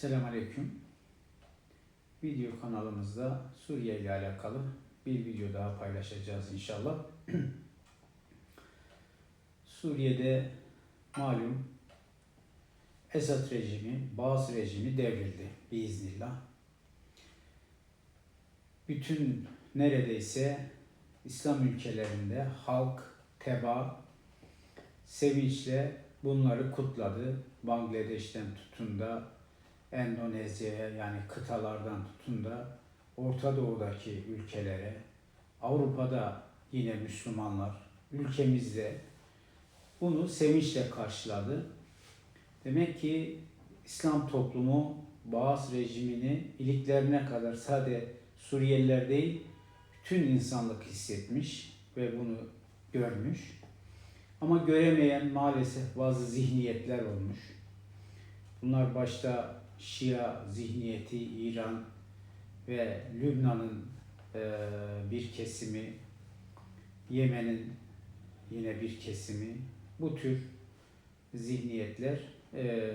Selamünaleyküm. Video kanalımızda Suriye ile alakalı bir video daha paylaşacağız inşallah. Suriye'de malum Esad rejimi, Bağız rejimi devrildi biiznillah. Bütün neredeyse İslam ülkelerinde halk, teba, sevinçle bunları kutladı. Bangladeş'ten tutun da Endonezya'ya yani kıtalardan tutun da Orta Doğu'daki ülkelere, Avrupa'da yine Müslümanlar, ülkemizde bunu sevinçle karşıladı. Demek ki İslam toplumu Bağız rejimini iliklerine kadar sadece Suriyeliler değil, bütün insanlık hissetmiş ve bunu görmüş. Ama göremeyen maalesef bazı zihniyetler olmuş. Bunlar başta Şia zihniyeti, İran ve Lübnan'ın e, bir kesimi, Yemen'in yine bir kesimi, bu tür zihniyetler e,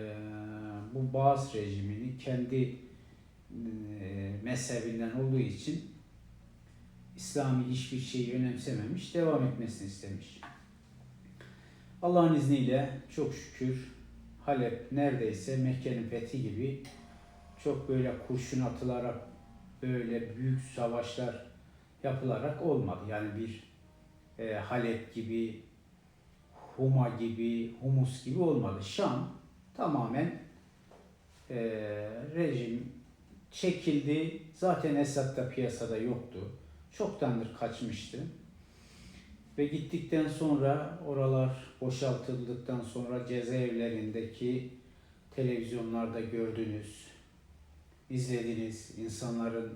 bu Bağız rejimini kendi e, mezhebinden olduğu için İslami hiçbir şeyi önemsememiş, devam etmesini istemiş. Allah'ın izniyle çok şükür Halep neredeyse Mekke'nin fethi gibi çok böyle kurşun atılarak böyle büyük savaşlar yapılarak olmadı. Yani bir e, Halep gibi, Huma gibi, Humus gibi olmadı. Şam tamamen e, rejim çekildi. Zaten Esad da piyasada yoktu. Çoktandır kaçmıştı. Ve gittikten sonra oralar boşaltıldıktan sonra cezaevlerindeki televizyonlarda gördünüz, izlediniz, insanların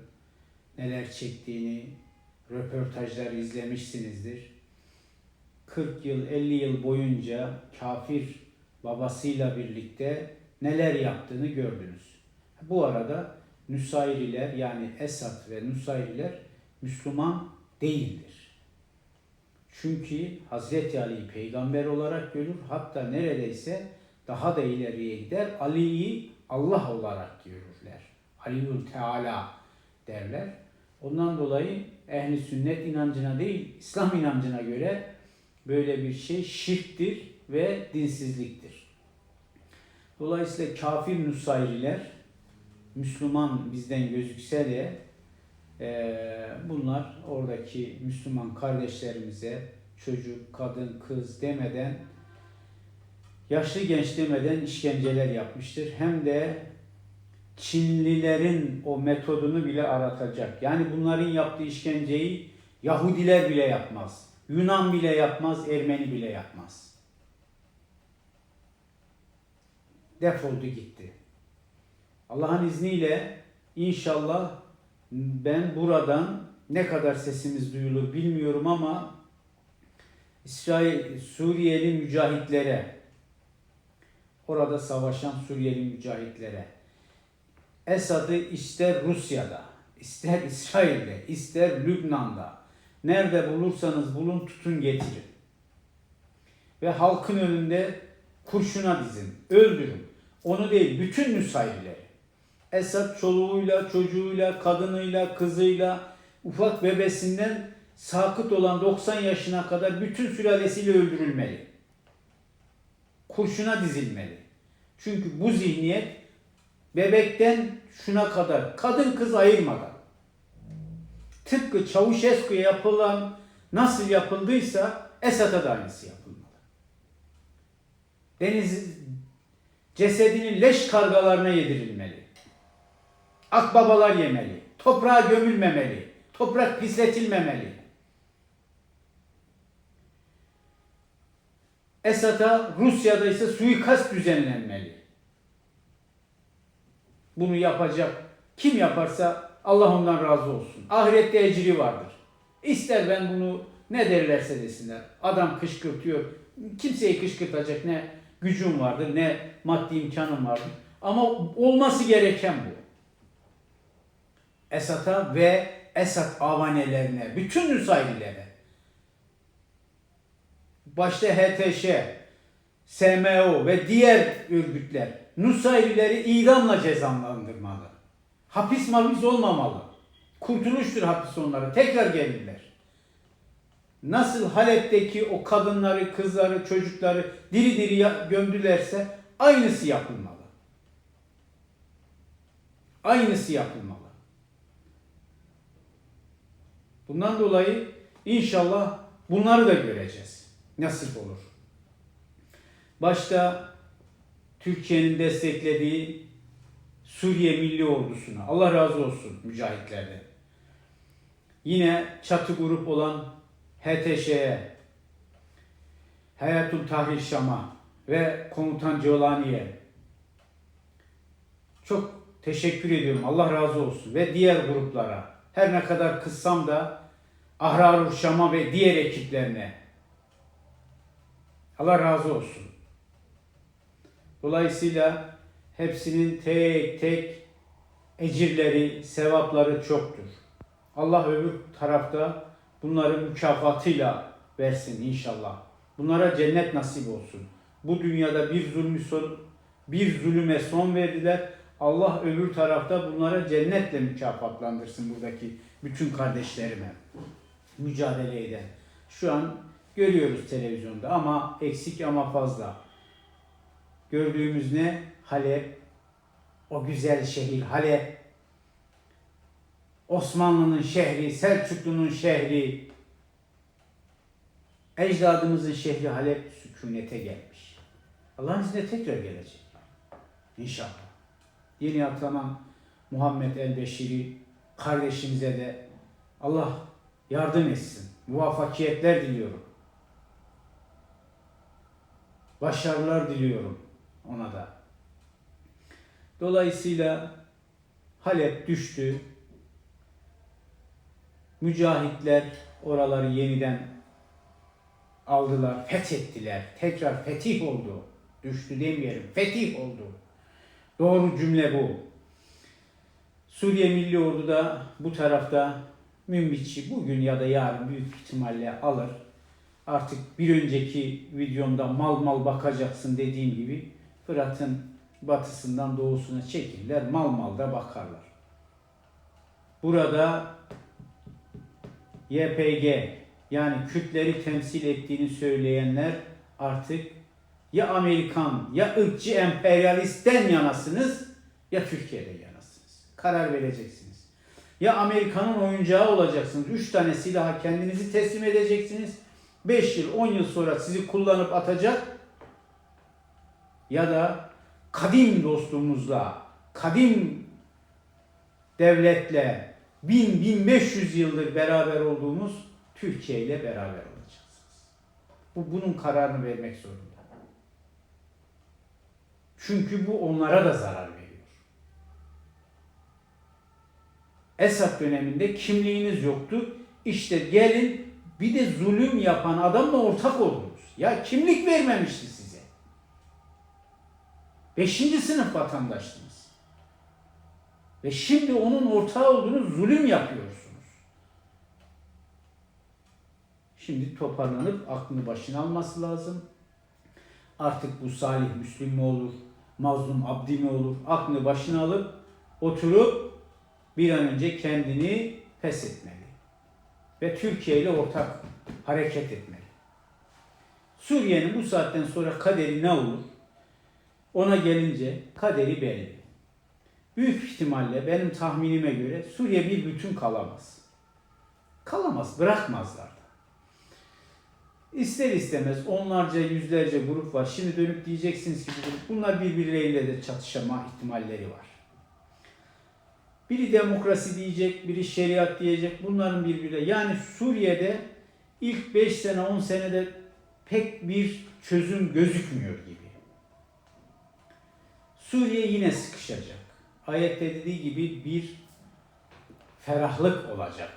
neler çektiğini, röportajlar izlemişsinizdir. 40 yıl, 50 yıl boyunca kafir babasıyla birlikte neler yaptığını gördünüz. Bu arada Nusayriler yani Esad ve Nusayriler Müslüman değildir. Çünkü Hazreti Ali'yi peygamber olarak görür. Hatta neredeyse daha da ileriye gider. Ali'yi Allah olarak görürler. Aliül Teala derler. Ondan dolayı ehli sünnet inancına değil, İslam inancına göre böyle bir şey şirktir ve dinsizliktir. Dolayısıyla kafir Nusayriler Müslüman bizden gözükse de bunlar oradaki Müslüman kardeşlerimize çocuk, kadın, kız demeden yaşlı genç demeden işkenceler yapmıştır. Hem de Çinlilerin o metodunu bile aratacak. Yani bunların yaptığı işkenceyi Yahudiler bile yapmaz. Yunan bile yapmaz, Ermeni bile yapmaz. Defoldu gitti. Allah'ın izniyle inşallah ben buradan ne kadar sesimiz duyulur bilmiyorum ama İsrail Suriyeli mücahitlere orada savaşan Suriyeli mücahitlere Esad'ı ister Rusya'da, ister İsrail'de, ister Lübnan'da nerede bulursanız bulun tutun getirin. Ve halkın önünde kurşuna dizin, öldürün. Onu değil, bütün Nusayrileri. Esad çoluğuyla, çocuğuyla, kadınıyla, kızıyla, ufak bebesinden sakıt olan 90 yaşına kadar bütün sülalesiyle öldürülmeli. Kurşuna dizilmeli. Çünkü bu zihniyet bebekten şuna kadar, kadın kız ayırmadan, tıpkı Çavuşescu'ya yapılan nasıl yapıldıysa Esad'a da aynısı yapılmalı. Deniz cesedinin leş kargalarına yedirilmeli. Akbabalar yemeli. Toprağa gömülmemeli. Toprak pisletilmemeli. Esad'a Rusya'da ise suikast düzenlenmeli. Bunu yapacak kim yaparsa Allah ondan razı olsun. Ahirette ecri vardır. İster ben bunu ne derlerse desinler. Adam kışkırtıyor. Kimseyi kışkırtacak ne gücüm vardır ne maddi imkanım vardır. Ama olması gereken bu. Esad'a ve Esad avanelerine, bütün Nusayrilere, başta HTŞ, SMO ve diğer örgütler Nusayrileri idamla cezalandırmalı. Hapis mapis olmamalı. Kurtuluştur hapis onlara. Tekrar gelirler. Nasıl Halep'teki o kadınları, kızları, çocukları diri diri gömdülerse aynısı yapılmalı. Aynısı yapılmalı. Bundan dolayı inşallah bunları da göreceğiz. Nasip olur. Başta Türkiye'nin desteklediği Suriye Milli Ordusu'na Allah razı olsun mücahitlerden. Yine çatı grup olan HTŞ'ye, Hayatul Tahrir Şam'a ve Komutan Colani'ye çok teşekkür ediyorum. Allah razı olsun. Ve diğer gruplara. Her ne kadar kıssam da Ahrarul Şam'a ve diğer ekiplerine. Allah razı olsun. Dolayısıyla hepsinin tek tek ecirleri, sevapları çoktur. Allah öbür tarafta bunları mükafatıyla versin inşallah. Bunlara cennet nasip olsun. Bu dünyada bir zulmü son, bir zulüme son verdiler. Allah öbür tarafta bunlara cennetle mükafatlandırsın buradaki bütün kardeşlerime. Mücadele eden. Şu an görüyoruz televizyonda ama eksik ama fazla. Gördüğümüz ne? Halep, o güzel şehir Halep, Osmanlı'nın şehri, Selçuklu'nun şehri, ecdadımızın şehri Halep sükunete gelmiş. Allah'ın izniyle tekrar gelecek. İnşallah. Yeni atlanan Muhammed el-Beşiri kardeşimize de Allah yardım etsin. Muvaffakiyetler diliyorum. Başarılar diliyorum ona da. Dolayısıyla Halep düştü. Mücahitler oraları yeniden aldılar, fethettiler. Tekrar fetih oldu. Düştü demeyelim, fetih oldu. Doğru cümle bu. Suriye Milli Ordu da bu tarafta Münbiç'i bugün ya da yarın büyük ihtimalle alır. Artık bir önceki videomda mal mal bakacaksın dediğim gibi Fırat'ın batısından doğusuna çekilirler. Mal mal da bakarlar. Burada YPG yani Kürtleri temsil ettiğini söyleyenler artık ya Amerikan ya ırkçı emperyalistten yanasınız ya Türkiye'den yanasınız. Karar vereceksiniz. Ya Amerika'nın oyuncağı olacaksınız. Üç tane silaha kendinizi teslim edeceksiniz. 5 yıl 10 yıl sonra sizi kullanıp atacak ya da kadim dostluğumuzla, kadim devletle 1000-1500 yıldır beraber olduğumuz Türkiye ile beraber olacaksınız. Bu bunun kararını vermek zorunda. Çünkü bu onlara da zarar veriyor. Esad döneminde kimliğiniz yoktu. İşte gelin bir de zulüm yapan adamla ortak oldunuz. Ya kimlik vermemişti size. Beşinci sınıf vatandaştınız. Ve şimdi onun ortağı olduğunuz zulüm yapıyorsunuz. Şimdi toparlanıp aklını başına alması lazım. Artık bu Salih Müslim mi olur, Mazlum Abdi mi olur? Aklını başına alıp oturup bir an önce kendini pes etmeli. Ve Türkiye ile ortak hareket etmeli. Suriye'nin bu saatten sonra kaderi ne olur? Ona gelince kaderi belli. Büyük ihtimalle benim tahminime göre Suriye bir bütün kalamaz. Kalamaz, bırakmazlar. İster istemez onlarca, yüzlerce grup var. Şimdi dönüp diyeceksiniz ki bunlar birbirleriyle de çatışma ihtimalleri var. Biri demokrasi diyecek, biri şeriat diyecek. Bunların birbirine. Yani Suriye'de ilk 5 sene, 10 senede pek bir çözüm gözükmüyor gibi. Suriye yine sıkışacak. Ayette dediği gibi bir ferahlık olacak.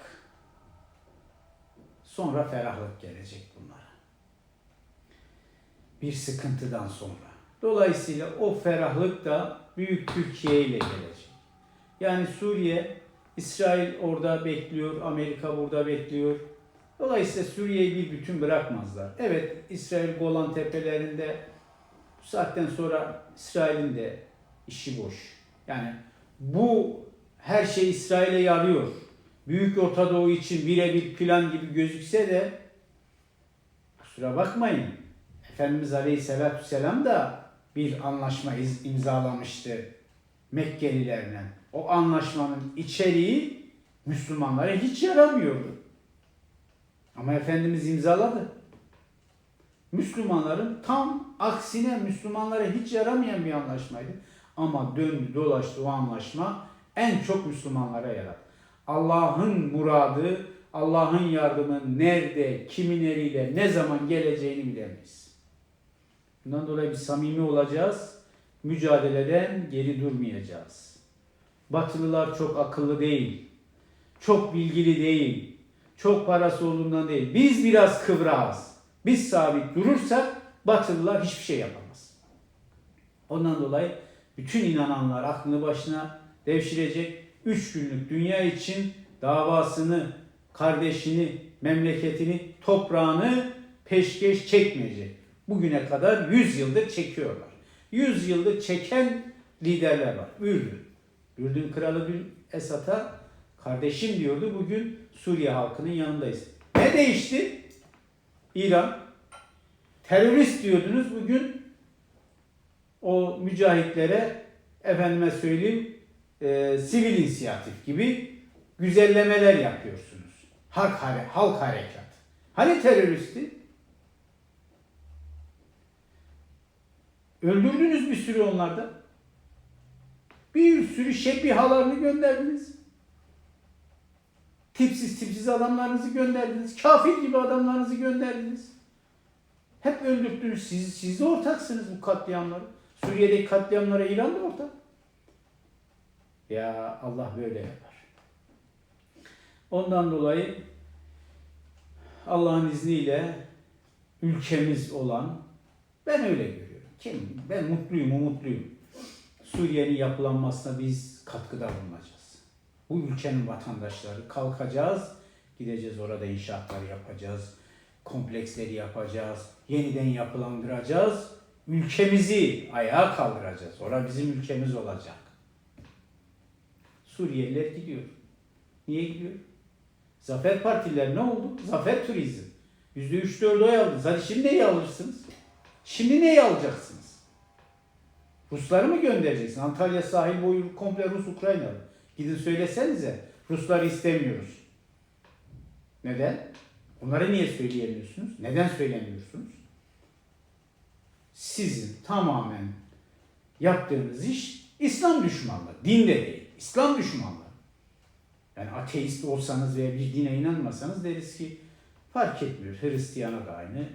Sonra ferahlık gelecek bunlara. Bir sıkıntıdan sonra. Dolayısıyla o ferahlık da büyük Türkiye ile gelecek. Yani Suriye, İsrail orada bekliyor, Amerika burada bekliyor. Dolayısıyla Suriye'yi bir bütün bırakmazlar. Evet, İsrail Golan tepelerinde bu saatten sonra İsrail'in de işi boş. Yani bu her şey İsrail'e yarıyor. Büyük Orta Doğu için birebir plan gibi gözükse de kusura bakmayın. Efendimiz Aleyhisselatü Vesselam da bir anlaşma imzalamıştı Mekkelilerle. O anlaşmanın içeriği Müslümanlara hiç yaramıyordu. Ama Efendimiz imzaladı. Müslümanların tam aksine Müslümanlara hiç yaramayan bir anlaşmaydı. Ama döndü dolaştı o anlaşma en çok Müslümanlara yaradı. Allah'ın muradı, Allah'ın yardımı nerede, kimin eliyle, ne zaman geleceğini bilemeyiz. Bundan dolayı bir samimi olacağız. Mücadeleden geri durmayacağız. Batılılar çok akıllı değil. Çok bilgili değil. Çok parası olduğundan değil. Biz biraz kıvrağız. Biz sabit durursak Batılılar hiçbir şey yapamaz. Ondan dolayı bütün inananlar aklını başına devşirecek. Üç günlük dünya için davasını, kardeşini, memleketini, toprağını peşkeş çekmeyecek. Bugüne kadar 100 yıldır çekiyorlar. 100 yıldır çeken liderler var. Ürdün. Ürdün kralı bir Esad'a kardeşim diyordu. Bugün Suriye halkının yanındayız. Ne değişti? İran. Terörist diyordunuz. Bugün o mücahitlere efendime söyleyeyim e, sivil inisiyatif gibi güzellemeler yapıyorsunuz. Halk, hare, halk harekat. Hani teröristi? Öldürdünüz bir sürü onlarda. Bir sürü şebihalarını gönderdiniz. Tipsiz tipsiz adamlarınızı gönderdiniz. Kafir gibi adamlarınızı gönderdiniz. Hep öldürdünüz. Siz, siz de ortaksınız bu katliamları. Suriye'deki katliamlara İran da ortak. Ya Allah böyle yapar. Ondan dolayı Allah'ın izniyle ülkemiz olan ben öyle görüyorum. Kim? Ben mutluyum, umutluyum. Suriye'nin yapılanmasına biz katkıda bulunacağız. Bu ülkenin vatandaşları kalkacağız, gideceğiz orada inşaatlar yapacağız, kompleksleri yapacağız, yeniden yapılandıracağız, ülkemizi ayağa kaldıracağız. Orada bizim ülkemiz olacak. Suriyeliler gidiyor. Niye gidiyor? Zafer partiler ne oldu? Zafer turizm. Yüzde üç dört oy aldınız. Hadi şimdi neyi alırsınız? Şimdi neyi alacaksınız? Rusları mı göndereceksin? Antalya sahil boyu komple Rus Ukraynalı. Gidin söylesenize. Rusları istemiyoruz. Neden? Onları niye söyleyemiyorsunuz? Neden söylemiyorsunuz? Sizin tamamen yaptığınız iş İslam düşmanlığı. Din de değil. İslam düşmanlığı. Yani ateist olsanız veya bir dine inanmasanız deriz ki fark etmiyor. Hristiyana da aynı,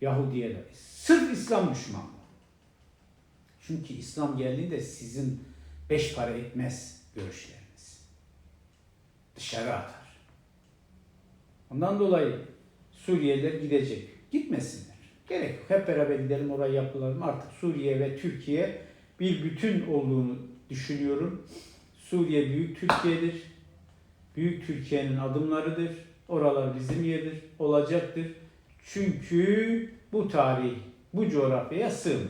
Yahudiye de. Sırf İslam düşmanlığı. Çünkü İslam geldiğinde sizin beş para etmez görüşleriniz. Dışarı atar. Ondan dolayı Suriyeliler gidecek. Gitmesinler. Gerek yok. Hep beraber gidelim orayı yapılalım. Artık Suriye ve Türkiye bir bütün olduğunu düşünüyorum. Suriye büyük Türkiye'dir. Büyük Türkiye'nin adımlarıdır. Oralar bizim yerdir, olacaktır. Çünkü bu tarih bu coğrafyaya sığmıyor.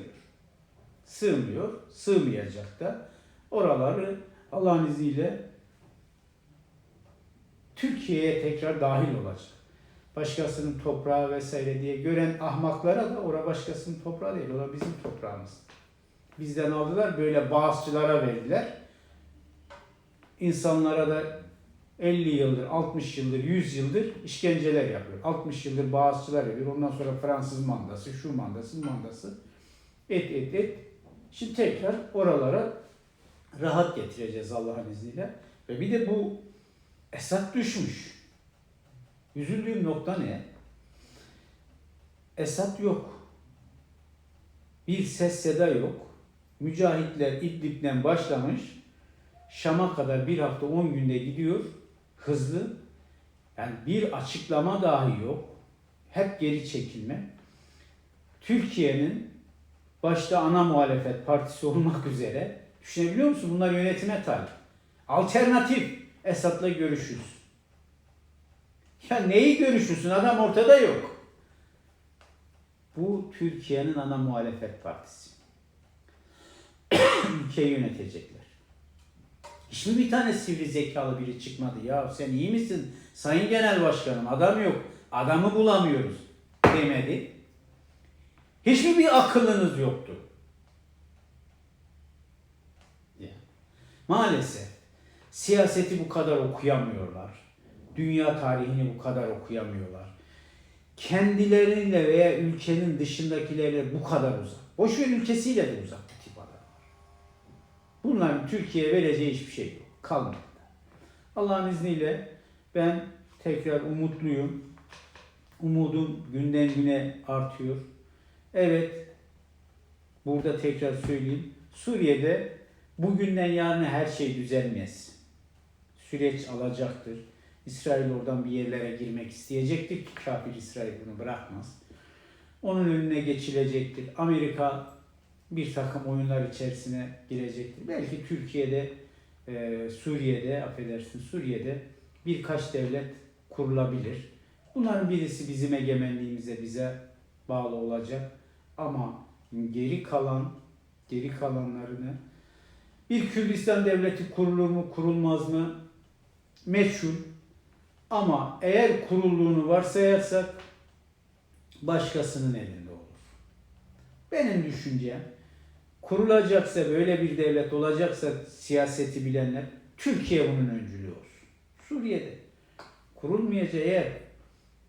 Sığmıyor, sığmayacak da. Oraları Allah'ın izniyle Türkiye'ye tekrar dahil olacak. Başkasının toprağı vesaire diye gören ahmaklara da ora başkasının toprağı değil, ora bizim toprağımız. Bizden aldılar, böyle bağızçılara verdiler. İnsanlara da 50 yıldır, 60 yıldır, 100 yıldır işkenceler yapıyor. 60 yıldır bağızçılar yapıyor. Ondan sonra Fransız mandası, şu mandası, mandası. Et, et, et. Şimdi tekrar oralara rahat getireceğiz Allah'ın izniyle. Ve bir de bu Esad düşmüş. Üzüldüğüm nokta ne? Esad yok. Bir ses seda yok. Mücahitler İdlib'den başlamış. Şam'a kadar bir hafta 10 günde gidiyor. Hızlı. Yani bir açıklama dahi yok. Hep geri çekilme. Türkiye'nin başta ana muhalefet partisi olmak üzere düşünebiliyor musun? Bunlar yönetime talip. Alternatif Esad'la görüşürüz. Ya neyi görüşürsün? Adam ortada yok. Bu Türkiye'nin ana muhalefet partisi. ülkeyi yönetecekler. Hiç mi bir tane sivri zekalı biri çıkmadı ya sen iyi misin sayın genel başkanım adam yok adamı bulamıyoruz demedi. Hiç mi bir akıllınız yoktu? Maalesef siyaseti bu kadar okuyamıyorlar. Dünya tarihini bu kadar okuyamıyorlar. Kendileriyle veya ülkenin dışındakilerle bu kadar uzak. Boş ver ülkesiyle de uzak. Bunların Türkiye'ye vereceği hiçbir şey yok. Kalmadı. Allah'ın izniyle ben tekrar umutluyum. Umudum günden güne artıyor. Evet, burada tekrar söyleyeyim. Suriye'de bugünden yarına her şey düzelmez. Süreç alacaktır. İsrail oradan bir yerlere girmek isteyecektir ki kafir İsrail bunu bırakmaz. Onun önüne geçilecektir. Amerika bir takım oyunlar içerisine girecektir. Belki Türkiye'de, e, Suriye'de, affedersin Suriye'de birkaç devlet kurulabilir. Bunların birisi bizim egemenliğimize, bize bağlı olacak. Ama geri kalan, geri kalanlarını bir Kürdistan devleti kurulur mu, kurulmaz mı? Meçhul. Ama eğer kurulduğunu varsayarsak başkasının elinde olur. Benim düşüncem kurulacaksa böyle bir devlet olacaksa siyaseti bilenler Türkiye bunun öncülüğü olsun. Suriye'de kurulmayacak eğer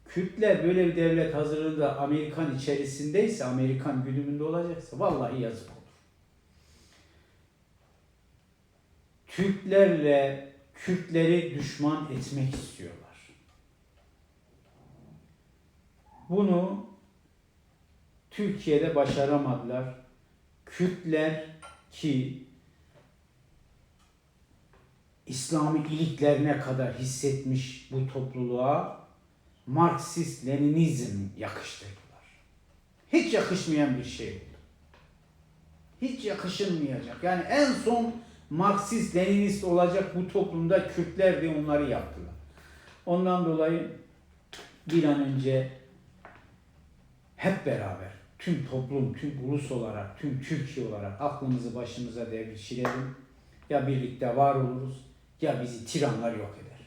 Kürtler böyle bir devlet hazırlığında Amerikan içerisindeyse, Amerikan güdümünde olacaksa vallahi yazık olur. Türklerle Kürtleri düşman etmek istiyorlar. Bunu Türkiye'de başaramadılar. Kürtler ki İslami iliklerine kadar hissetmiş bu topluluğa Marksist Leninizm yakıştırdılar. Hiç yakışmayan bir şey oldu. Hiç yakışılmayacak. Yani en son Marksist Leninist olacak bu toplumda Kürtler de onları yaptılar. Ondan dolayı bir an önce hep beraber tüm toplum, tüm ulus olarak, tüm Türkiye olarak aklımızı başımıza devşirelim. Ya birlikte var oluruz ya bizi tiranlar yok eder.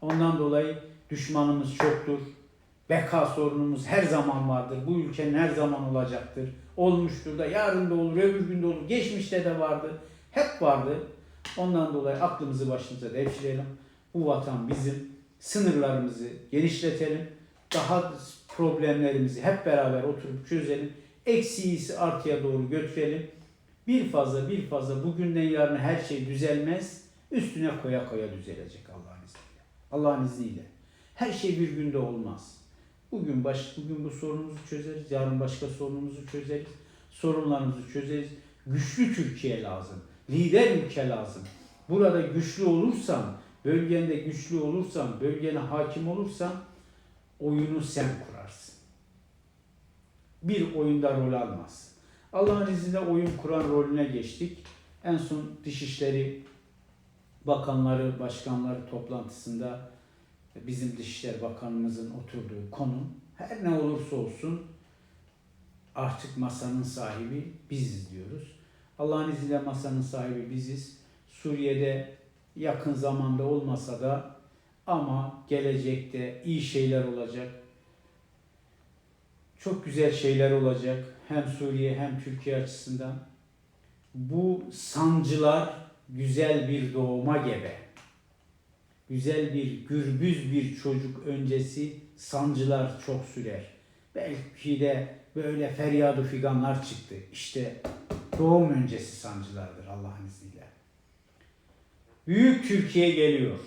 Ondan dolayı düşmanımız çoktur. Beka sorunumuz her zaman vardır. Bu ülkenin her zaman olacaktır. Olmuştur da yarın da olur, öbür gün de olur. Geçmişte de vardı. Hep vardı. Ondan dolayı aklımızı başımıza devşirelim. Bu vatan bizim. Sınırlarımızı genişletelim. Daha problemlerimizi hep beraber oturup çözelim. Eksiğisi artıya doğru götürelim. Bir fazla bir fazla bugünden yarına her şey düzelmez. Üstüne koya koya düzelecek Allah'ın izniyle. Allah'ın izniyle. Her şey bir günde olmaz. Bugün baş, bugün bu sorunumuzu çözeriz. Yarın başka sorunumuzu çözeriz. Sorunlarımızı çözeriz. Güçlü Türkiye lazım. Lider ülke lazım. Burada güçlü olursan, bölgende güçlü olursan, bölgene hakim olursan oyunu sen kurarsın. Bir oyunda rol almaz. Allah'ın izniyle oyun kuran rolüne geçtik. En son Dışişleri Bakanları, Başkanları toplantısında bizim Dışişleri Bakanımızın oturduğu konu her ne olursa olsun artık masanın sahibi biziz diyoruz. Allah'ın izniyle masanın sahibi biziz. Suriye'de yakın zamanda olmasa da ama gelecekte iyi şeyler olacak. Çok güzel şeyler olacak. Hem Suriye hem Türkiye açısından. Bu sancılar güzel bir doğuma gebe. Güzel bir gürbüz bir çocuk öncesi sancılar çok sürer. Belki de böyle feryadı figanlar çıktı. İşte doğum öncesi sancılardır Allah'ın izniyle. Büyük Türkiye geliyor.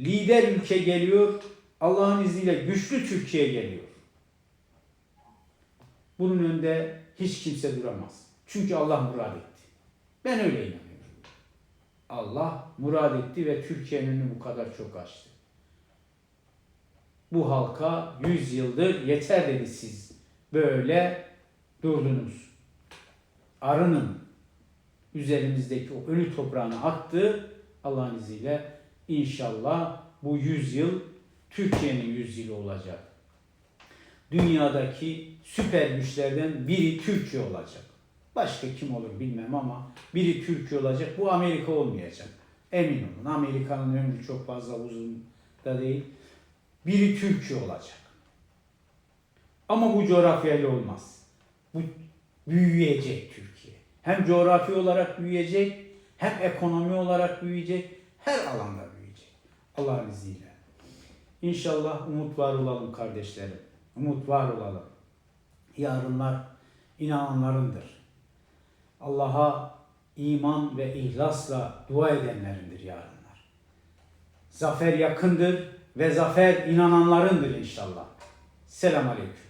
Lider ülke geliyor. Allah'ın izniyle güçlü Türkiye geliyor. Bunun önünde hiç kimse duramaz. Çünkü Allah murad etti. Ben öyle inanıyorum. Allah murad etti ve Türkiye'nin bu kadar çok açtı. Bu halka 100 yıldır yeter dedi siz. Böyle durdunuz. Arının üzerimizdeki o ölü toprağını attı. Allah'ın izniyle inşallah bu 100 yıl Türkiye'nin 100 yılı olacak. Dünyadaki süper güçlerden biri Türkiye olacak. Başka kim olur bilmem ama biri Türkiye olacak. Bu Amerika olmayacak. Emin olun. Amerika'nın ömrü çok fazla uzun da değil. Biri Türkiye olacak. Ama bu coğrafyayla olmaz. Bu büyüyecek Türkiye. Hem coğrafi olarak büyüyecek, hem ekonomi olarak büyüyecek, her alanda büyüyecek. Allah'ın izniyle. İnşallah umut var olalım kardeşlerim. Umut var olalım. Yarınlar inananlarındır. Allah'a iman ve ihlasla dua edenlerindir yarınlar. Zafer yakındır ve zafer inananlarındır inşallah. Selam aleyküm.